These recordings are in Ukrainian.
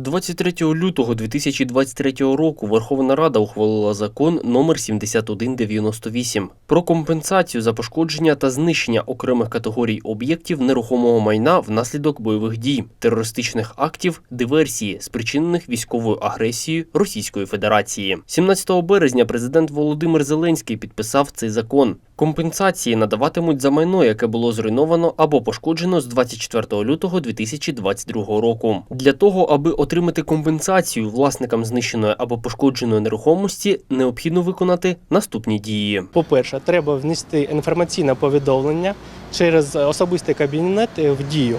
23 лютого 2023 року Верховна Рада ухвалила закон номер 7198 про компенсацію за пошкодження та знищення окремих категорій об'єктів нерухомого майна внаслідок бойових дій, терористичних актів, диверсії, спричинених військовою агресією Російської Федерації. 17 березня президент Володимир Зеленський підписав цей закон. Компенсації надаватимуть за майно, яке було зруйновано або пошкоджено з 24 лютого 2022 року. Для того, аби отримати компенсацію власникам знищеної або пошкодженої нерухомості, необхідно виконати наступні дії. По-перше, треба внести інформаційне повідомлення через особистий кабінет в дію.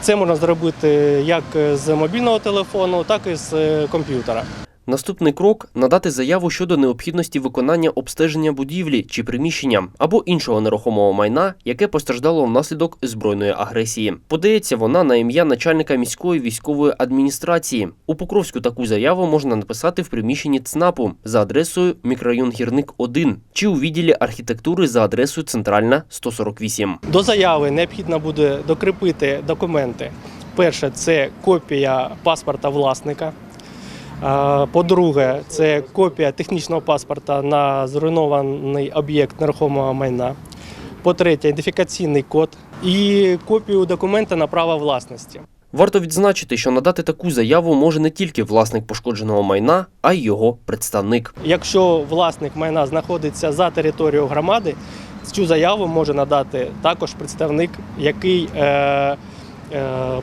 Це можна зробити як з мобільного телефону, так і з комп'ютера. Наступний крок надати заяву щодо необхідності виконання обстеження будівлі чи приміщення або іншого нерухомого майна, яке постраждало внаслідок збройної агресії. Подається вона на ім'я начальника міської військової адміністрації. У Покровську таку заяву можна написати в приміщенні ЦНАПу за адресою мікрорайон Гірник 1 чи у відділі архітектури за адресою Центральна 148. До заяви необхідно буде докріпити документи. Перше, це копія паспорта власника. По-друге, це копія технічного паспорта на зруйнований об'єкт нерухомого майна. По-третє, ідентифікаційний код і копію документа на право власності. Варто відзначити, що надати таку заяву може не тільки власник пошкодженого майна, а й його представник. Якщо власник майна знаходиться за територією громади, цю заяву може надати також представник, який е, е,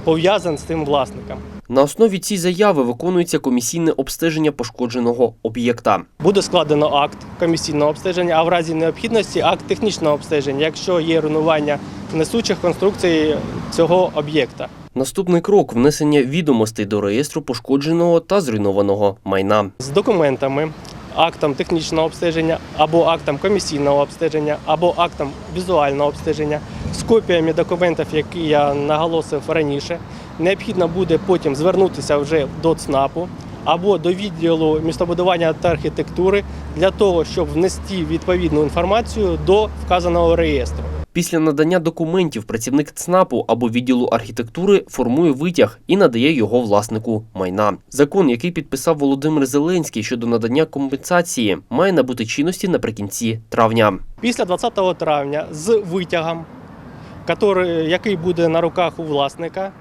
пов'язаний з тим власником. На основі цієї заяви виконується комісійне обстеження пошкодженого об'єкта. Буде складено акт комісійного обстеження, а в разі необхідності акт технічного обстеження, якщо є руйнування несучих конструкцій цього об'єкта. Наступний крок внесення відомостей до реєстру пошкодженого та зруйнованого майна. З документами, актом технічного обстеження, або актом комісійного обстеження, або актом візуального обстеження, з копіями документів, які я наголосив раніше, необхідно буде потім звернутися вже до ЦНАПу або до відділу містобудування та архітектури для того, щоб внести відповідну інформацію до вказаного реєстру. Після надання документів працівник ЦНАПу або відділу архітектури формує витяг і надає його власнику майна. Закон, який підписав Володимир Зеленський щодо надання компенсації, має набути чинності наприкінці травня. Після 20 травня з витягом, який- який буде на руках у власника,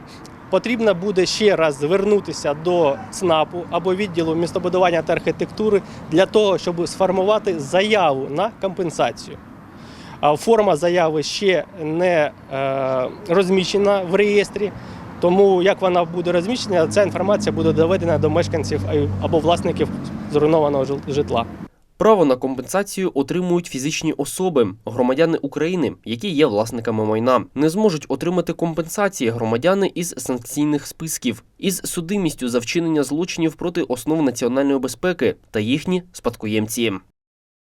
потрібно буде ще раз звернутися до ЦНАПу або відділу містобудування та архітектури для того, щоб сформувати заяву на компенсацію. Форма заяви ще не е, розміщена в реєстрі. Тому як вона буде розміщена, ця інформація буде доведена до мешканців або власників зруйнованого житла. Право на компенсацію отримують фізичні особи, громадяни України, які є власниками майна. Не зможуть отримати компенсації громадяни із санкційних списків, із судимістю за вчинення злочинів проти основ національної безпеки та їхні спадкоємці.